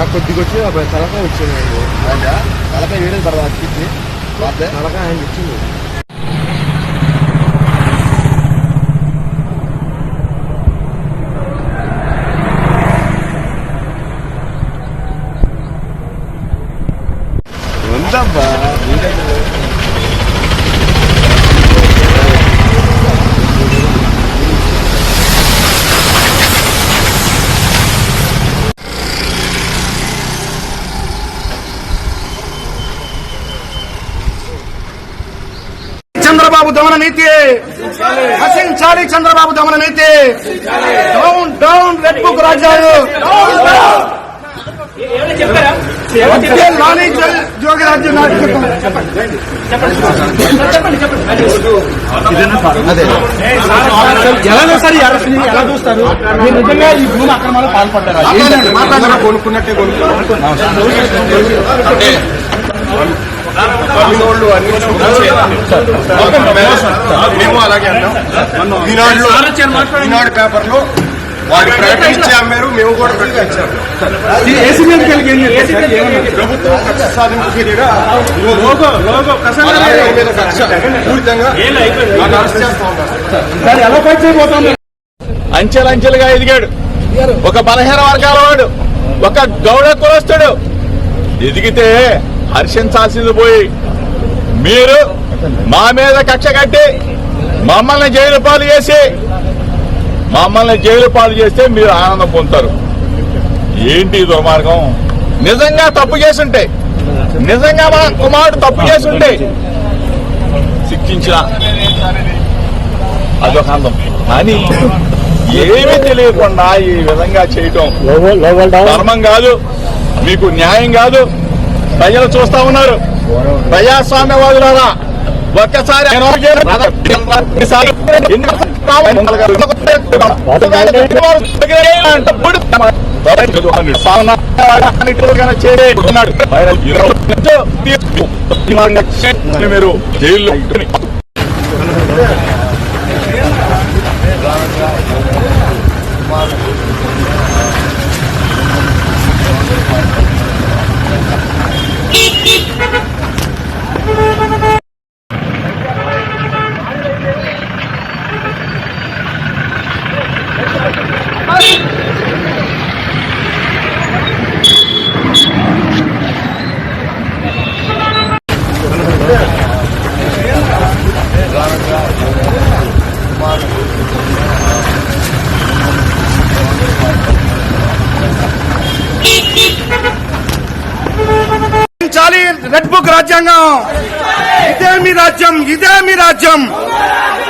నాకు కొద్దిగా వచ్చి అప్పుడు తలకాయ వచ్చింది? తలపై వీడియో తర్వాత వార్తే తలకాయ ఆయన ఇచ్చింది ఉందబ్బా చంద్రబాబు దమన నీతి. నశించాలి చంద్రబాబు దమన నీతి. డౌన్ డౌన్ రెడ్ బుక్ రాజ్యాలు ఎలా ఎలా చూస్తారు మీరు నిజంగా ఈ భూమి అక్రమాలు పాల్పడ్డారా కొనుక్కున్నట్టే మేము అలాగే అన్నాం ఈనాడులో ఈనాడు పేపర్లో వాడు ప్రకటించి అమ్మారు మేము కూడా ప్రకటించాము ప్రభుత్వం కక్ష సాధింపు చర్యగా మీద కక్ష పూరితంగా అరెస్ట్ చేస్తా అంచెలంచెలుగా ఎదిగాడు. ఒక బలహీన వర్గాల వాడు ఒక గౌడ కులస్తుడు. ఎదిగితే హర్షించాల్సింది పోయి మీరు మా మీద కక్ష కట్టి మమ్మల్ని జైలు పాలు చేసి మమ్మల్ని జైలు పాలు చేస్తే మీరు ఆనందం పొందుతారు. ఏంటి దుర్మార్గం? నిజంగా తప్పు చేసుంటే నిజంగా మా కుమారుడు తప్పు చేసుంటే శిక్షించిన అదొక అందం కానీ ఏమీ తెలియకుండా ఈ విధంగా చేయటం ధర్మం కాదు మీకు న్యాయం కాదు ప్రజలు చూస్తా ఉన్నారు. ప్రజాస్వామ్యవాదులారా ఒక్కసారి మీరు జైల్లో రెడ్ బుక్ రాజ్యాంగం ఇదే మీ రాజ్యం ఇదే మీ రాజ్యం ఇదే